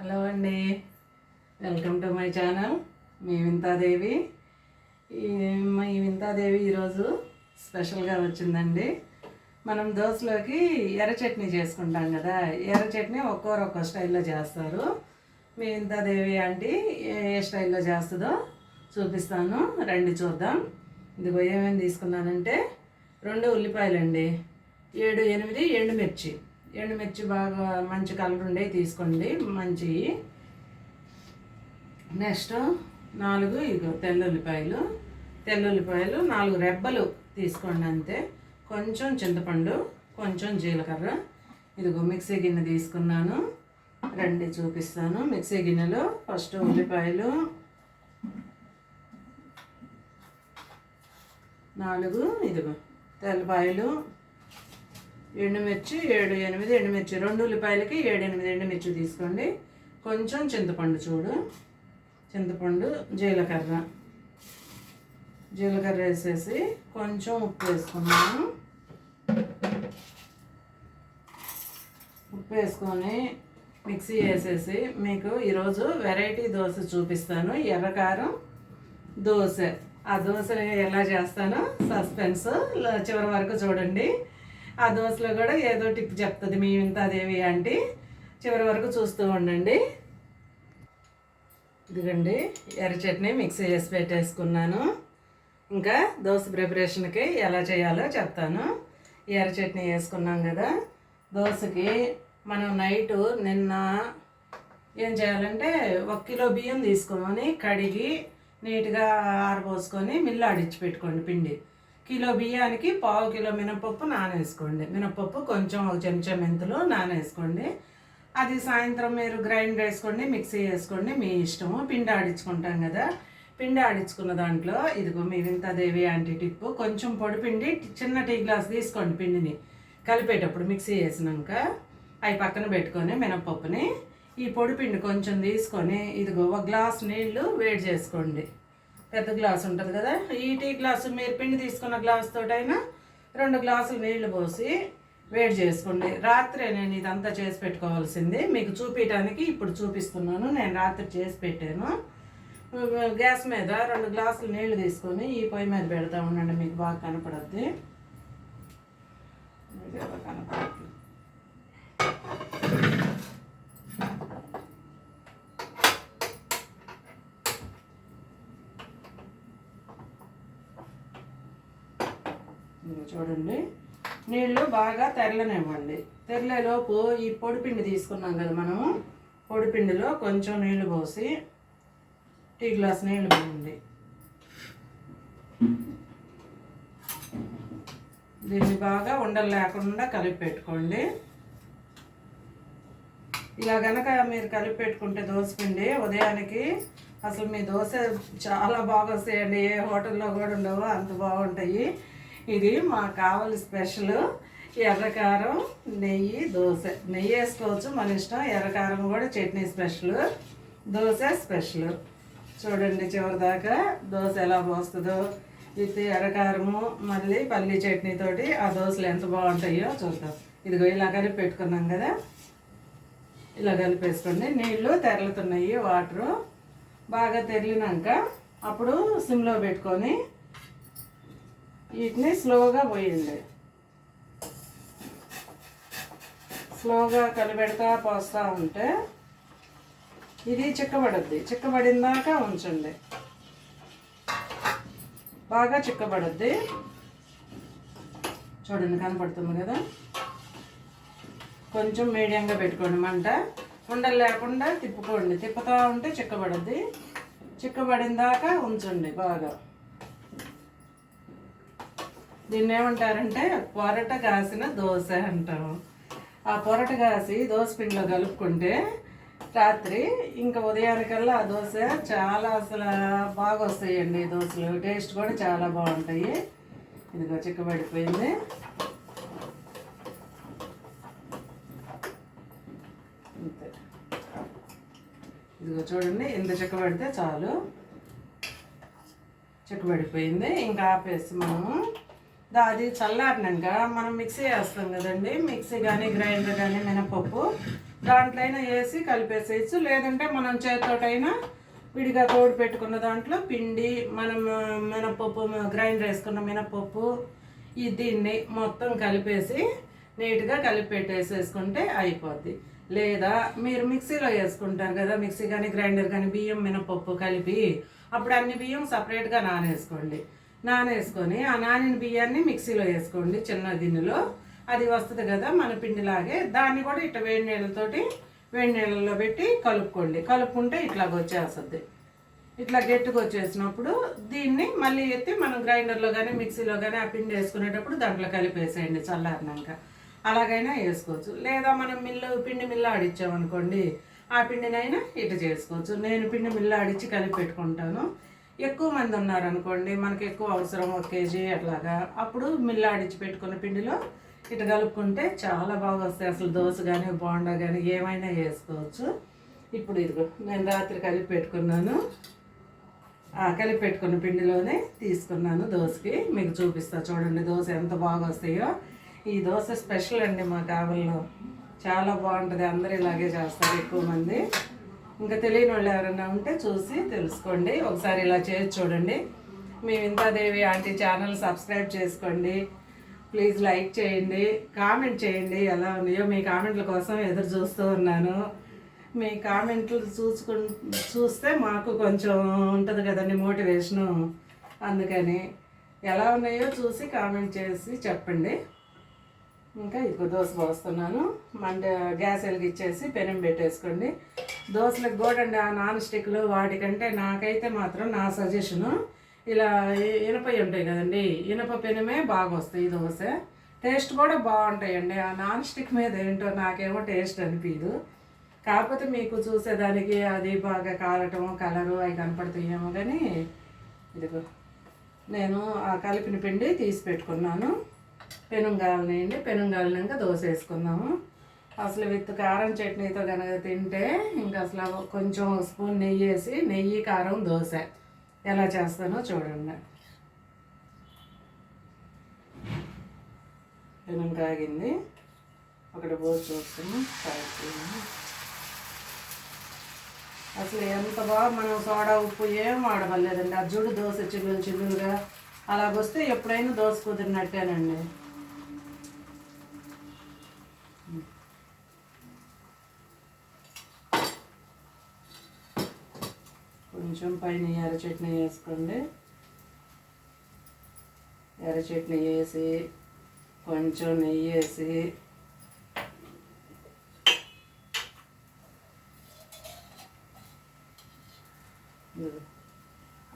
Hello అండి. Welcome to my channel. మీ వింతాదేవి. మీ వింతాదేవి ఈరోజు స్పెషల్గా వచ్చిందండి. మనం దోశలోకి ఎర్ర చట్నీ చేసుకుంటాం కదా. ఎర్ర చట్నీ ఒక్కోరు ఒక్కో స్టైల్లో చేస్తారు. మీ వింతాదేవి ఆంటీ ఏ ఏ స్టైల్లో చేస్తుందో చూపిస్తాను. రండి చూద్దాం. ఇదిగో ఏమేమి తీసుకున్నానంటే రెండు ఉల్లిపాయలండి. ఏడు ఎనిమిది ఎండుమిర్చి. ఎండుమిర్చి బాగా మంచి కలర్ ఉండేవి తీసుకోండి. మంచి నెక్స్ట్ నాలుగు ఇగో తెల్లుల్లిపాయలు. తెల్లుల్లిపాయలు నాలుగు రెబ్బలు తీసుకోండి అంతే. కొంచెం చింతపండు కొంచెం జీలకర్ర. ఇదిగో మిక్సీ గిన్నె తీసుకున్నాను. రండి చూపిస్తాను. మిక్సీ గిన్నెలో ఫస్ట్ ఉల్లిపాయలు. నాలుగు ఇదిగో తెల్లపాయలు. ఎండుమిర్చి ఏడు ఎనిమిది ఎండుమిర్చి. రెండు ఉల్లిపాయలకి ఏడు ఎనిమిది ఎండుమిర్చి తీసుకోండి. కొంచెం చింతపండు చూడు. చింతపండు జీలకర్ర. జీలకర్ర వేసేసి కొంచెం ఉప్పు వేసుకున్నాను ఉప్పు వేసుకొని మిక్సీ వేసేసి మీకు ఈరోజు వెరైటీ దోశ చూపిస్తాను. ఎర్రకారం దోశ. ఆ దోశ ఎలా చేస్తానో సస్పెన్స్ చివరి వరకు చూడండి. ఆ దోశలో కూడా ఏదో టిప్ చెప్తుంది మీ ఇంత అదేవి అంటే చివరి వరకు చూస్తూ ఉండండి. ఇదిగండి ఎర్ర చట్నీ మిక్సీ చేసి పెట్టేసుకున్నాను. ఇంకా దోశ ప్రిపరేషన్కి ఎలా చేయాలో చెప్తాను. ఎర్ర చట్నీ వేసుకున్నాం కదా దోశకి మనం నైటు నిన్న ఏం చేయాలంటే ఒక కిలో బియ్యం తీసుకొని కడిగి నీట్గా ఆరబోసుకొని మిల్లు ఆడిచ్చి పెట్టుకోండి పిండి. కిలో బియ్యానికి పావు కిలో మినపప్పు నానేసుకోండి. మినపప్పు కొంచెం ఒక చెంచా మెంతులు నానేసుకోండి. అది సాయంత్రం మీరు గ్రైండ్ వేసుకోండి మిక్సీ వేసుకోండి మీ ఇష్టము. పిండి ఆడించుకుంటాం కదా. పిండి ఆడించుకున్న దాంట్లో ఇదిగో మీరు ఇంత దేవి ఆంటీ టిప్పు. కొంచెం పొడి పిండి చిన్న టీ గ్లాస్ తీసుకోండి పిండిని. కలిపేటప్పుడు మిక్సీ వేసినాక అవి పక్కన పెట్టుకొని మినపప్పుని ఈ పొడి పిండి కొంచెం తీసుకొని ఇదిగో ఒక గ్లాస్ నీళ్ళు వేడి చేసుకోండి. పెద్ద గ్లాస్ ఉంటుంది కదా? ఈ టీ గ్లాసు మీరు పిండి తీసుకున్న గ్లాస్ తోటైనా రెండు గ్లాసులు నీళ్ళు పోసి వేడి చేసుకోండి. రాత్రే నేను ఇదంతా చేసి పెట్టుకోవాల్సింది. మీకు చూపించడానికి ఇప్పుడు చూపిస్తున్నాను. నేను రాత్రి చేసి పెట్టాను. గ్యాస్ మీద రెండు గ్లాసులు నీళ్ళు తీసుకొని ఈ పొయ్యి మీద పెడతా ఉండండి. మీకు బాగా కనపడద్ది కనపడద్దు. చూడండి. నీళ్ళు బాగా తెరలనివ్వండి. తెరలేలోపు ఈ పొడిపిండి తీసుకున్నాం కదా మనము. పొడిపిండిలో కొంచెం నీళ్ళు పోసి టీ గ్లాస్ నీళ్ళు పోయండి. దీన్ని బాగా ఉండలు లేకుండా కలిపి పెట్టుకోండి. ఇలా గనక మీరు కలిపి పెట్టుకుంటే దోసపిండి ఉదయానికి అసలు మీ దోశ చాలా బాగా వస్తాయండి. ఏ హోటల్లో కూడా ఉండవు అంత బాగుంటాయి. ఇది మాకు కావాలి స్పెషల్. ఎర్రకారం నెయ్యి దోశ. నెయ్యి వేసుకోవచ్చు మన ఇష్టం. ఎర్రకారం కూడా చట్నీ స్పెషల్. దోశ స్పెషల్. చూడండి చివరి దాకా దోశ ఎలా పోస్తుందో. ఇది ఎర్రకారము మళ్ళీ పల్లి చట్నీతోటి ఆ దోశలు ఎంత బాగుంటాయో చూద్దాం. ఇదిగో ఇలా కలిపి పెట్టుకున్నాం కదా. ఇలా కలిపేసుకోండి. నీళ్ళు తెరలుతున్నాయి వాటరు బాగా తెరిలినాక అప్పుడు సిమ్లో పెట్టుకొని వీటిని స్లోగా పోయండి స్లోగా కలిపెడతా పోస్తూ ఉంటే ఇది చిక్కబడుద్ది. చిక్కబడిందాక ఉంచండి. బాగా చిక్కబడుద్ది. చూడండి కనపడుతుంది కదా? కొంచెం మీడియంగా పెట్టుకోండి మంట. ఉండలు లేకుండా తిప్పుకోండి. తిప్పుతూ ఉంటే చిక్కబడుద్ది. చిక్కబడిన దాకా ఉంచండి బాగా. దీన్ని ఏమంటారంటే పొరట కాసిన దోశ అంటాము. ఆ పొరట కాసి దోశ పిండిలో కలుపుకుంటే రాత్రి ఇంకా ఉదయానికల్లా ఆ దోశ చాలా అసలు బాగా వస్తాయండి దోశలు. టేస్ట్ కూడా చాలా బాగుంటాయి. ఇదిగో చిక్కబడిపోయింది. అంతే. ఇదిగో చూడండి ఇంత చిక్కబడితే చాలు. చిక్కబడిపోయింది. ఇంకా ఆపేసి మనము అది చల్లారినాక మనం మిక్సీ వేస్తాం కదండి. మిక్సీ కానీ గ్రైండర్ కానీ మినపప్పు దాంట్లో అయినా వేసి కలిపేసేయచ్చు. లేదంటే మనం చేతితోటైనా విడిగా తోడు పెట్టుకున్న దాంట్లో పిండి మనం మినపప్పు గ్రైండర్ వేసుకున్న మినపప్పు ఈ దీన్ని మొత్తం కలిపేసి నీట్గా కలిపి పెట్టేసేసుకుంటే అయిపోద్ది. లేదా మీరు మిక్సీలో వేసుకుంటారు కదా మిక్సీ కానీ గ్రైండర్ కానీ బియ్యం మినపప్పు కలిపి అప్పుడు అన్ని బియ్యం సపరేట్గా నానేసుకోండి. నానేసుకొని ఆ నానిన బియ్యాన్ని మిక్సీలో వేసుకోండి చిన్న గిన్నెలో. అది వస్తుంది కదా మన పిండిలాగే. దాన్ని కూడా ఇట్లా వేడి నీళ్ళతోటి వేడి నీళ్ళలో పెట్టి కలుపుకోండి. కలుపుకుంటే ఇట్లాగ వచ్చేస్తుంది. ఇట్లా గట్టిగా వచ్చేసినప్పుడు దీన్ని మళ్ళీ ఎత్తి మనం గ్రైండర్లో కానీ మిక్సీలో కానీ ఆ పిండి వేసుకునేటప్పుడు దాంట్లో కలిపేసేయండి చల్లారినాక. అలాగైనా వేసుకోవచ్చు. లేదా మనం మిల్లు పిండి మిల్లు ఆడిచ్చామనుకోండి ఆ పిండినైనా ఇటు చేసుకోవచ్చు. నేను పిండి మిల్లు ఆడిచ్చి కలిపి పెట్టుకుంటాను. ఎక్కువ మంది ఉన్నారనుకోండి మనకి ఎక్కువ అవసరం ఒక కేజీ అట్లాగా. అప్పుడు మిల్లు పెట్టుకున్న పిండిలో ఇటు కలుపుకుంటే చాలా బాగా వస్తాయి. అసలు దోశ కానీ బోండా కానీ ఏమైనా వేసుకోవచ్చు. ఇప్పుడు ఇదిగో నేను రాత్రి కలిపి పెట్టుకున్నాను. కలిపి పెట్టుకున్న పిండిలోనే తీసుకున్నాను దోశకి. మీకు చూపిస్తా చూడండి దోశ ఎంత బాగా వస్తాయో. ఈ దోశ స్పెషల్ అండి మా కావల్లో చాలా బాగుంటుంది. అందరూ ఇలాగే చేస్తారు ఎక్కువ మంది. ఇంకా తెలియని వాళ్ళు ఎవరైనా ఉంటే చూసి తెలుసుకోండి. ఒకసారి ఇలా చేసి చూడండి. మీ వింతాదేవి ఆంటీ ఛానల్ సబ్స్క్రైబ్ చేసుకోండి. ప్లీజ్ లైక్ చేయండి. కామెంట్ చేయండి. ఎలా ఉన్నాయో మీ కామెంట్ల కోసం ఎదురు చూస్తూ ఉన్నాను. మీ కామెంట్లు చూసుకు చూస్తే మాకు కొంచెం ఉంటుంది కదండి మోటివేషను. అందుకని ఎలా ఉన్నాయో చూసి కామెంట్ చేసి చెప్పండి. ఇంకా ఇక దోశ పోస్తున్నాను. మంట గ్యాస్ వెలిగిచ్చేసి పెనం పెట్టేసుకోండి. దోశలకు కూడా ఆ నాన్ స్టిక్లు వాటికంటే నాకైతే మాత్రం నా సజెషను ఇలా ఇనప ఉంటాయి కదండి. ఇనప పెనమే బాగా వస్తాయి ఈ దోశ టేస్ట్ కూడా బాగుంటాయండి. ఆ నాన్ స్టిక్ మీద ఏంటో నాకేమో టేస్ట్ అనిపించదు కాకపోతే మీకు చూసేదానికి అది బాగా కారటం కలరు అవి కనపడతాయేమో కానీ ఇదిగో నేను ఆ కలిపిన పిండి తీసి పెట్టుకున్నాను. పెనుం కాలనేయండి ఇంకా దోశ వేసుకుందాము. అసలు విత్ కారం చట్నీతో కనుక తింటే ఇంకా అసలు కొంచెం స్పూన్ నెయ్యి వేసి నెయ్యి కారం దోశ. ఎలా చేస్తానో చూడండి. పెనుం కాగింది. ఒకటి పోసి చూస్తాము అసలు ఎంత బాగా మనం సోడా ఉప్పు ఏం వాడవలేదండి ఆ జుడు దోశ చిల్లులు చిల్లులుగా అలాగొస్తే ఎప్పుడైనా దోశ కుదిరినట్టేనండి. కొంచెం పైన ఎర్ర చట్నీ వేసుకోండి. ఎర్ర చట్నీ వేసి కొంచెం నెయ్యి వేసి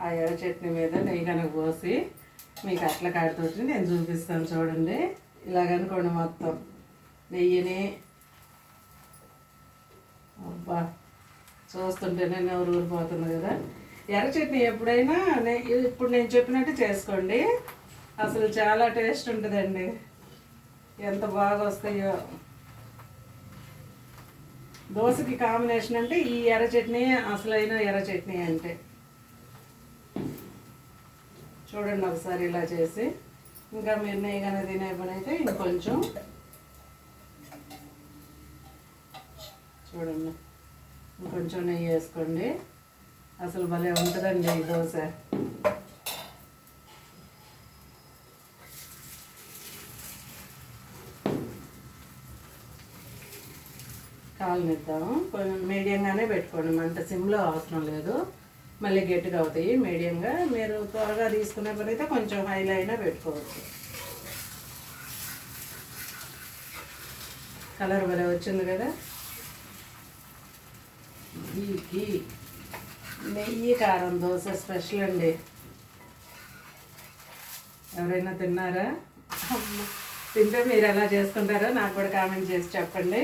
ఆ ఎర్ర చట్నీ మీద నెయ్యి కనుక పోసి మీకు అట్ల కాడితోటి నేను చూపిస్తాను చూడండి. ఇలాగనుకోండి మొత్తం నెయ్యిని. అబ్బా! చూస్తుంటే నేను ఎవరు ఊరిపోతుంది కదా. ఎర్ర చట్నీ ఎప్పుడైనా ఇప్పుడు నేను చెప్పినట్టు చేసుకోండి. అసలు చాలా టేస్ట్ ఉంటుందండి. ఎంత బాగా వస్తాయో దోశకి కాంబినేషన్ అంటే ఈ ఎర్ర చట్నీ అసలైన ఎర్ర చట్నీ అంటే. చూడండి ఒకసారి ఇలా చేసి. ఇంకా మీరు నెయ్యి కానీ తినే పని అయితే ఇంకొంచెం. చూడండి. ఇంకొంచెం నెయ్యి వేసుకోండి. అసలు భలే ఉంటుందండి ఈ దోశ. కాలనిద్దాము కొంచెం మీడియంగానే పెట్టుకోండి. మంట సిమ్లో అవసరం లేదు. మళ్ళీ గట్టిగా అవుతాయి. మీడియంగా మీరు త్వరగా తీసుకునే పని అయితే కొంచెం హైలో అయినా పెట్టుకోవచ్చు. కలర్ భలే వచ్చింది కదా? ఘీ ఘీ నెయ్యి కారం దోశ స్పెషల్ అండి. ఎవరైనా తిన్నారా. తింటే మీరు ఎలా చేసుకుంటారో నాకు కూడా కామెంట్ చేసి చెప్పండి.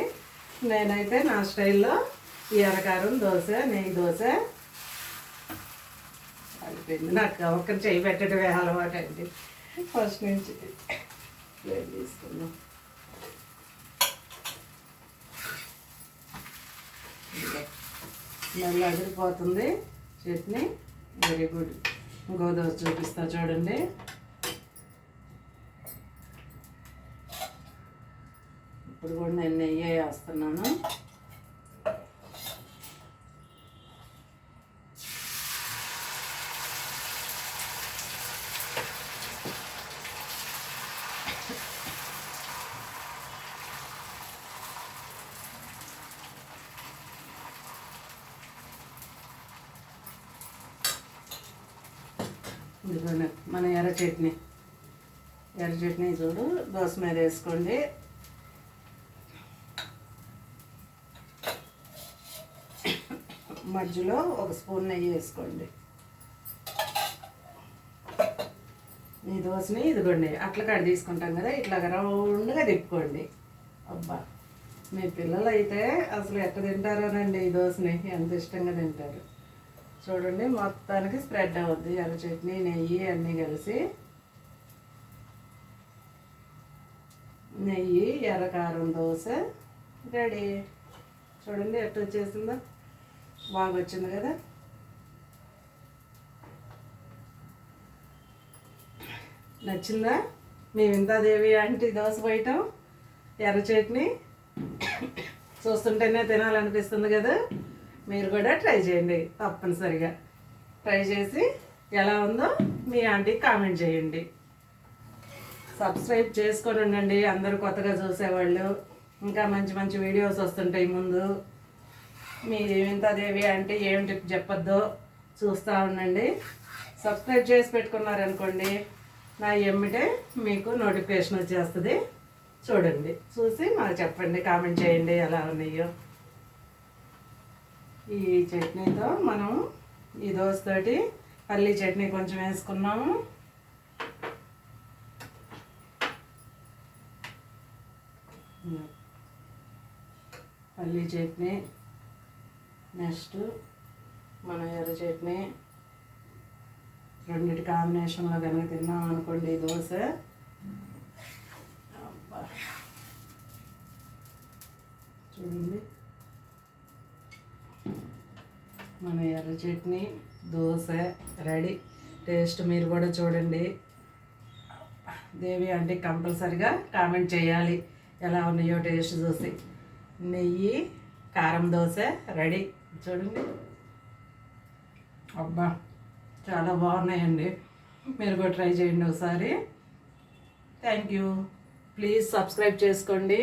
నేనైతే నా స్టైల్లో ఈ ఎర్రకారం దోశ నెయ్యి దోశ. అయిపోయింది నాకు ఒక్కరు చేయి పెట్టడమే అలవాటు అండి ఫస్ట్ నుంచి ఇదిగో. స్మెల్ అదిరిపోతుంది. చట్నీ వెరీ గుడ్ ఇంకో దోశ చూపిస్తా చూడండి. ఇప్పుడు కూడా నేను నెయ్యి వేస్తున్నాను. ఇదిగోండి మన ఎర్ర చట్నీ. ఎర్ర చట్నీ చూడు దోశ మీద వేసుకోండి. మధ్యలో ఒక స్పూన్ నెయ్యి వేసుకోండి. ఈ దోశని ఇదిగోండి అట్ల కాడ తీసుకుంటాం కదా ఇట్లా రౌండ్గా తిప్పుకోండి. అబ్బా మీ పిల్లలు అయితే అసలు ఎక్కడ తింటారోనండి ఈ దోశని? ఎంత ఇష్టంగా తింటారు. చూడండి మొత్తానికి స్ప్రెడ్ అవుద్ది. ఎర్ర చట్నీ నెయ్యి అన్నీ కలిసి. నెయ్యి ఎర్రకారం దోశ రెడీ. చూడండి ఎట్లా వచ్చేసిందో. బాగా వచ్చింది కదా. నచ్చిందా? మేమింతాదేవి ఆంటీ దోశ పోయటం ఎర్ర చట్నీ. చూస్తుంటేనే తినాలనిపిస్తుంది కదా. మీరు కూడా ట్రై చేయండి తప్పనిసరిగా. ట్రై చేసి ఎలా ఉందో మీ ఆంటీకి కామెంట్ చేయండి. సబ్స్క్రైబ్ చేసుకొని ఉండండి అందరూ కొత్తగా చూసేవాళ్ళు. ఇంకా మంచి మంచి వీడియోస్ వస్తుంటాయి ముందు. మీ వింతాదేవి అంటే ఏమిటి చెప్పొద్దో చూస్తూ ఉండండి. సబ్స్క్రైబ్ చేసి పెట్టుకున్నారనుకోండి నా ఎమ్మిటే మీకు నోటిఫికేషన్ వచ్చేస్తుంది. చూడండి చూసి మాకు చెప్పండి కామెంట్ చేయండి ఎలా ఉన్నాయో. ఈ చట్నీతో మనం ఈ దోశతోటి పల్లీ చట్నీ కొంచెం వేసుకున్నాము. పల్లీ చట్నీ నెక్స్ట్ మన ఎర్ర చట్నీ. రెండింటి కాంబినేషన్లో కనుక తిన్నాం అనుకోండి ఈ దోశ. చూడండి. మన ఎర్ర చట్నీ దోశ రెడీ. టేస్ట్ మీరు కూడా చూడండి. దేవి అంటే కంపల్సరిగా కామెంట్ చేయాలి. ఎలా ఉన్నాయో టేస్ట్ చూసి. నెయ్యి కారం దోశ రెడీ. చూడండి. అబ్బా చాలా బాగున్నాయండి. మీరు కూడా ట్రై చేయండి ఒకసారి. Thank you. ప్లీజ్ సబ్స్క్రైబ్ చేసుకోండి.